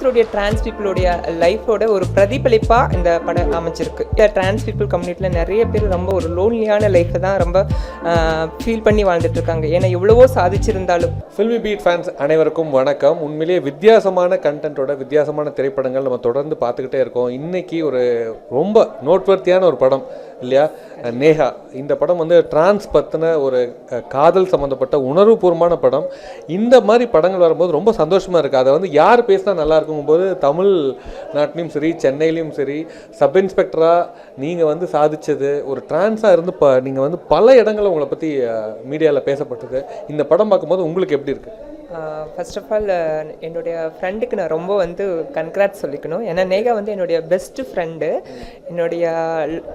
ஒவ்வொருத்தருடைய டிரான்ஸ் பீப்புளுடைய லைஃபோட ஒரு பிரதிபலிப்பாக இந்த படம் அமைச்சிருக்கு டிரான்ஸ் பீப்புள் கம்யூனிட்டியில் நிறைய பேர் ரொம்ப ஒரு லோன்லியான லைஃப்பை தான் ரொம்ப ஃபீல் பண்ணி வாழ்ந்துட்டு இருக்காங்க. ஏன்னா எவ்வளவோ சாதிச்சிருந்தாலும். ஃபில்மி பீட் ஃபேன்ஸ் அனைவருக்கும் வணக்கம். உண்மையிலேயே வித்தியாசமான கண்டென்ட்டோட வித்தியாசமான திரைப்படங்கள் நம்ம தொடர்ந்து பார்த்துக்கிட்டே இருக்கோம். இன்னைக்கு ஒரு ரொம்ப நோட்வர்த்தியான ஒரு படம் இல்லையா? நேஹா. இந்த படம் வந்து டிரான்ஸ் பற்றின ஒரு காதல் சம்மந்தப்பட்ட உணர்வுபூர்வமான படம். இந்த மாதிரி படங்கள் வரும்போது ரொம்ப சந்தோஷமாக இருக்குது அதை வந்து யார் பேசினா நல்லாயிருக்கும் இருக்குங்கும் போது தமிழ் நாட்டிலையும் சரி சென்னையிலையும் சரி சப் இன்ஸ்பெக்டராக நீங்கள் வந்து சாதித்தது ஒரு டிரான்ஸாக இருந்து ப நீங்கள் வந்து பல இடங்களில் உங்களை பற்றி மீடியாவில் பேசப்பட்டது. இந்த படம் பார்க்கும்போது உங்களுக்கு எப்படி இருக்குது ஃபர்ஸ்ட் ஆஃப் ஆல் என்னுடைய ஃப்ரெண்டுக்கு நான் ரொம்ப வந்து கன்க்ராட் சொல்லிக்கணும். ஏன்னா நேகா வந்து என்னுடைய பெஸ்ட் ஃப்ரெண்டு என்னுடைய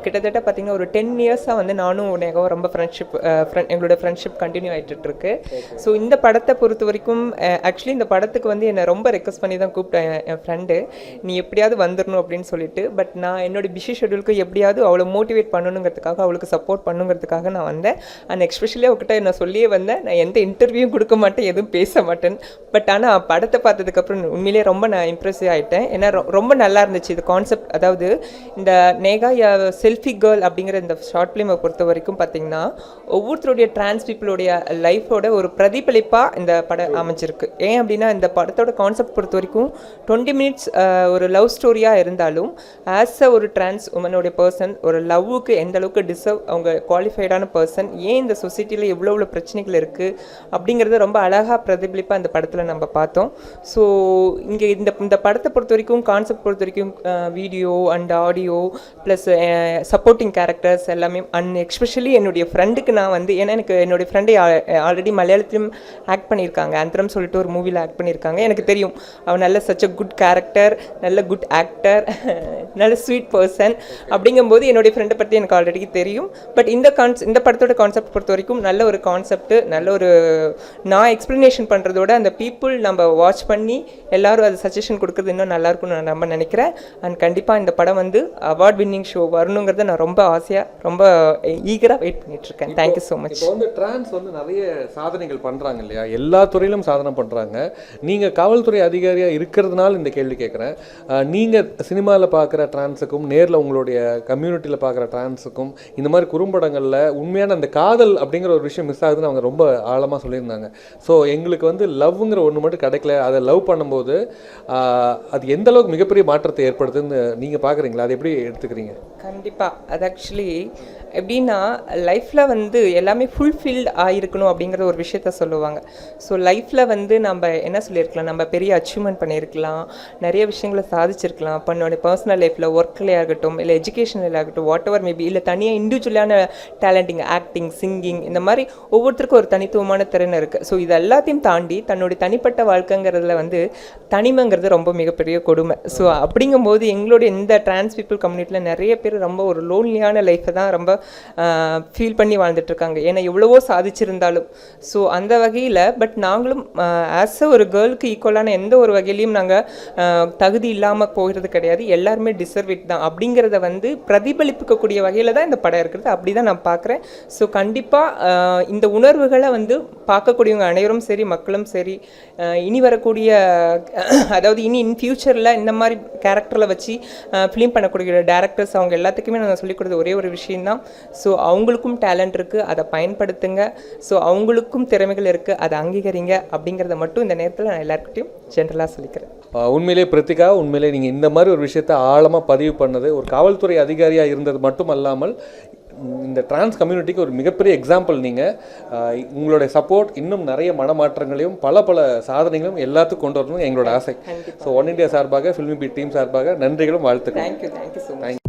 கிட்டத்தட்ட பார்த்தீங்கன்னா ஒரு டென் இயர்ஸாக வந்து நானும் நேகாவும் ரொம்ப ஃப்ரெண்ட்ஷிப் ஃப்ரெண்ட் எங்களோட ஃப்ரெண்ட்ஷிப் கண்டினியூ ஆகிட்டு இருக்கு ஸோ இந்த படத்தை பொறுத்த வரைக்கும் ஆக்சுவலி இந்த படத்துக்கு வந்து என்னை ரொம்ப ரெக்வஸ்ட் பண்ணி தான் கூப்பிட்டேன் என்- ஃப்ரெண்டு நீ எப்படியாவது வந்துடணும் அப்படின்னு சொல்லிட்டு பட் நான் என்னோட பிஸி ஷெடியூலுக்கு எப்படியாவது அவளை மோட்டிவேட் பண்ணணுங்கிறதுக்காக அவளுக்கு சப்போர்ட் பண்ணுங்கிறதுக்காக நான் வந்தேன். அண்ட் எக்ஸ்பெஷலி அவகிட்ட நான் சொல்லியே வந்தேன் நான் எந்த இன்டர்வியூவும் கொடுக்க மாட்டேன் எதுவும் பேச மாட்டேன். பட் ஆனால் படத்தை பார்த்ததுக்கப்புறம் உண்மையிலேயே ரொம்ப நான் இம்ப்ரெஸ் ஆகிட்டேன் ஏன்னா ரொம்ப நல்லா இருந்துச்சு இது கான்செப்ட் அதாவது இந்த நேகா செல்ஃபி கேர்ள் அப்படிங்கிற இந்த ஷார்ட் ஃபிலிமை பொறுத்த வரைக்கும் பார்த்தீங்கன்னா ஒவ்வொருத்தருடைய டிரான்ஸ் பீப்புளுடைய லைஃபோட ஒரு பிரதிபலிப்பாக இந்த படம் அமைஞ்சிருக்கு. ஏன் அப்படின்னா இந்த படத்தோட கான்செப்ட் பொறுத்த வரைக்கும் டுவெண்ட்டி மினிட்ஸ் ஒரு லவ் ஸ்டோரியாக இருந்தாலும் ஆஸ் அ ஒரு டிரான்ஸ் உமனுடைய பர்சன் ஒரு லவ்வுக்கு எந்த அளவுக்கு டிசர்வ் அவங்க குவாலிஃபைடான பர்சன் ஏன் இந்த சொசைட்டியில் எவ்வளோ எவ்வளோ பிரச்சனைகள் இருக்குது அப்படிங்கிறத ரொம்ப அழகாக பிரதிபலிப்பாக அந்த படத்தில் நம்ம பார்த்தோம். ஸோ இங்கே இந்த இந்த படத்தை பொறுத்த வரைக்கும் கான்செப்ட் பொறுத்த வரைக்கும் video and audio plus supporting characters எல்லாமே அண்ட் எக்ஸ்பெஷலி என்னுடைய ஃப்ரெண்டுக்கு நான் வந்து ஏன்னா எனக்கு என்னுடைய ஃப்ரெண்டை ஆல்ரெடி மலையாளத்திலும் ஆக்ட் பண்ணியிருக்காங்க. அந்தரம் சொல்லிட்டு ஒரு மூவியில் ஆக்ட் பண்ணியிருக்காங்க. எனக்கு தெரியும். அவன் நல்ல சச் அ குட் கேரக்டர் நல்ல குட் ஆக்டர் நல்ல ஸ்வீட் பர்சன் அப்படிங்கும்போது என்னுடைய ஃப்ரெண்டை பற்றி எனக்கு ஆல்ரெடி தெரியும். பட் இந்த கான்ஸ் இந்த படத்தோட கான்செப்ட் பொறுத்த வரைக்கும் நல்ல ஒரு கான்செப்ட் நல்ல ஒரு நான் எக்ஸ்ப்ளனேஷன் பண்ணுறதோட அந்த பீப்புள் நம்ம வாட்ச் பண்ணி எல்லாரும் அது சஜஷன் கொடுக்குறது இன்னும் நல்லா இருக்கும்னு நான் நம்ம நினைக்கிறேன். அண்ட் கண்டிப்பாக இந்த படம் வந்து அவார்ட் வின்னிங் ஷோ வரணுங்கிறத நான் ரொம்ப ஆசையாக ரொம்ப ஈகராக வெயிட் பண்ணிட்டு இருக்கேன். தேங்க்யூ ஸோ மச் இப்போ வந்து டிரான்ஸ் வந்து நிறைய சாதனைகள் பண்றாங்க இல்லையா? எல்லா துறையிலும் சாதனை பண்றாங்க. நீங்க காவல்துறை அதிகாரியா இருக்கிறதுனால இந்த கேள்வி கேட்குறேன் நீங்க சினிமாவில் பார்க்குற டிரான்ஸுக்கும் நேர்ல உங்களுடைய கம்யூனிட்டியில் பார்க்குற டிரான்ஸுக்கும் இந்த மாதிரி குறும்படங்கள்ல உண்மையான அந்த காதல் அப்படிங்கிற ஒரு விஷயம் மிஸ் ஆகுதுன்னு அவங்க ரொம்ப ஆழமா சொல்லியிருந்தாங்க. ஸோ எங்களுக்கு வந்து லவ்ங்கிற ஒன்று மட்டும் கிடைக்கல. அதை லவ் பண்ணும்போது அது எந்த அளவுக்கு மிகப்பெரிய மாற்றத்தை ஏற்படுத்துன்னு நீங்க பார்க்குறீங்களா அதை எப்படி எடுத்துக்கிறீங்க? கண்டிப்பாக அது ஆக்சுவலி எப்படின்னா லைஃப்பில் வந்து எல்லாமே ஃபுல்ஃபில்ட் ஆகிருக்கணும் அப்படிங்கிற ஒரு விஷயத்த சொல்லுவாங்க. ஸோ லைஃப்பில் வந்து நம்ம என்ன சொல்லியிருக்கலாம்? நம்ம பெரிய அச்சீவ்மெண்ட் பண்ணியிருக்கலாம். நிறைய விஷயங்களை சாதிச்சிருக்கலாம். பண்ணோட பர்சனல் லைஃப்பில் ஒர்க்லேயே ஆகட்டும் இல்லை எஜுகேஷனில் ஆகட்டும் வாட் எவர் மேபி இல்லை தனியாக இண்டிவிஜுவலான டேலண்டிங் ஆக்டிங் சிங்கிங் இந்த மாதிரி ஒவ்வொருத்தருக்கும் ஒரு தனித்துவமான திறன் இருக்குது ஸோ இது எல்லாத்தையும் தாண்டி தன்னுடைய தனிப்பட்ட வாழ்க்கைங்கிறதுல வந்து தனிமைங்கிறது ரொம்ப மிகப்பெரிய கொடுமை. ஸோ அப்படிங்கும்போது எங்களுடைய இந்த டிரான்ஸ் பீப்புள் கம்யூனிட்டியில் நிறைய பேர் ரொம்ப ஒரு லோன்லியான லைஃப்பை தான் ரொம்ப ஃபீல் பண்ணி வாழ்ந்துட்டுருக்காங்க. ஏன்னா எவ்வளவோ சாதிச்சிருந்தாலும். ஸோ அந்த வகையில் பட் நாங்களும் ஆஸ் அ ஒரு கேர்ளுக்கு ஈக்குவலான எந்த ஒரு வகையிலையும் நாங்கள் தகுதி இல்லாமல் போகிறது கிடையாது. எல்லாருமே டிசர்விட் தான். அப்படிங்கிறத வந்து பிரதிபலிப்புக்கக்கூடிய வகையில் தான் இந்த படம் இருக்கிறது அப்படி தான் நான் பார்க்குறேன். ஸோ கண்டிப்பாக இந்த உணர்வுகளை வந்து பார்க்கக்கூடியவங்க அனைவரும் சரி மக்களும் சரி இனி வரக்கூடிய அதாவது இனி இன் ஃபியூச்சரில் இந்த மாதிரி கேரக்டரில் வச்சு ஃபிலிம் பண்ணக்கூடிய டேரக்டர்ஸ் அவங்க எல்லாம் எல்லாத்துக்குமே நான் சொல்லிக் கொடுத்த ஒரே ஒரு விஷயம்தான். ஸோ அவங்களுக்கும் டேலண்ட் இருக்குது அதை பயன்படுத்துங்க. ஸோ அவங்களுக்கும் திறமைகள் இருக்குது அதை அங்கீகரிங்க. அப்படிங்கிறத மட்டும் இந்த நேரத்தில் நான் எல்லாருக்கிட்டையும் ஜென்ரலாக சொல்லிக்கிறேன். உண்மையிலே பிரித்திகா உண்மையிலே நீங்கள் இந்த மாதிரி ஒரு விஷயத்தை ஆழமாக பதிவு பண்ணது ஒரு காவல்துறை அதிகாரியாக இருந்தது மட்டும் அல்லாமல் இந்த டிரான்ஸ் கம்யூனிட்டிக்கு ஒரு மிகப்பெரிய எக்ஸாம்பிள் நீங்கள் உங்களுடைய சப்போர்ட் இன்னும் நிறைய மனமாற்றங்களையும் பல பல சாதனைகளும் எல்லாத்துக்கும் கொண்டு வரணும் எங்களோட ஆசை. ஸோ ஒன் இந்தியா சார்பாக ஃபில்மி பி டீம் சார்பாக நன்றிகளும் வாழ்த்துக்கள் தேங்க்யூ தேங்க்யூ ஸோ மச்